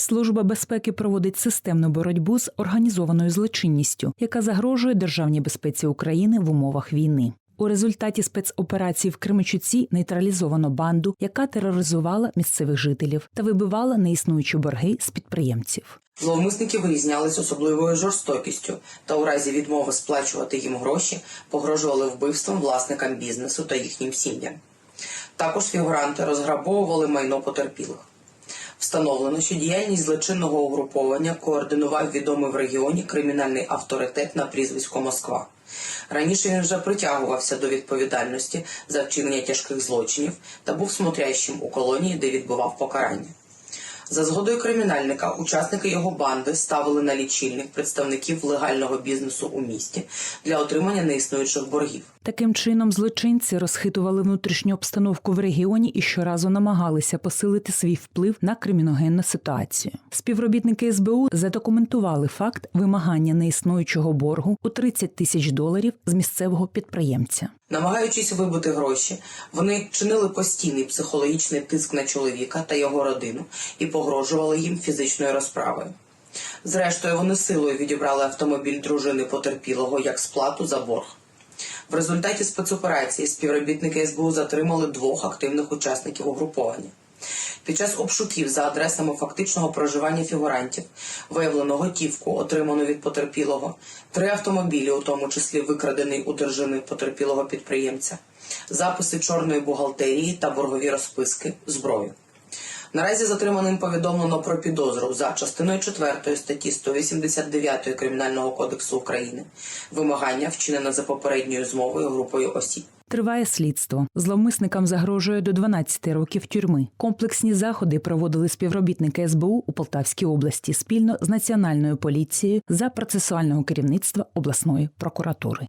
Служба безпеки проводить системну боротьбу з організованою злочинністю, яка загрожує державній безпеці України в умовах війни. У результаті спецоперації в Кременчуці нейтралізовано банду, яка тероризувала місцевих жителів та вибивала неіснуючі борги з підприємців. Зловмисники вирізнялись особливою жорстокістю та у разі відмови сплачувати їм гроші погрожували вбивством власникам бізнесу та їхнім сім'ям. Також фігуранти розграбовували майно потерпілих. Встановлено, що діяльність злочинного угруповання координував відомий в регіоні кримінальний авторитет на прізвисько Москва. Раніше він вже притягувався до відповідальності за вчинення тяжких злочинів та був смотрящим у колонії, де відбував покарання. За згодою кримінальника, учасники його банди ставили на лічильник представників легального бізнесу у місті для отримання неіснуючих боргів. Таким чином, злочинці розхитували внутрішню обстановку в регіоні і щоразу намагалися посилити свій вплив на криміногенну ситуацію. Співробітники СБУ задокументували факт вимагання неіснуючого боргу у 30 тисяч доларів з місцевого підприємця. Намагаючись вибити гроші, вони чинили постійний психологічний тиск на чоловіка та його родину і погрожували їм фізичною розправою. Зрештою, вони силою відібрали автомобіль дружини потерпілого як сплату за борг. В результаті спецоперації співробітники СБУ затримали двох активних учасників угруповання. Під час обшуків за адресами фактичного проживання фігурантів виявлено готівку, отриману від потерпілого, три автомобілі, у тому числі викрадений у держини потерпілого підприємця, записи чорної бухгалтерії та боргові розписки, зброю. Наразі затриманим повідомлено про підозру за частиною 4 статті 189 Кримінального кодексу України вимагання вчинене за попередньою змовою групою осіб. Триває слідство. Зловмисникам загрожує до 12 років тюрми. Комплексні заходи проводили співробітники СБУ у Полтавській області спільно з національною поліцією за процесуального керівництва обласної прокуратури.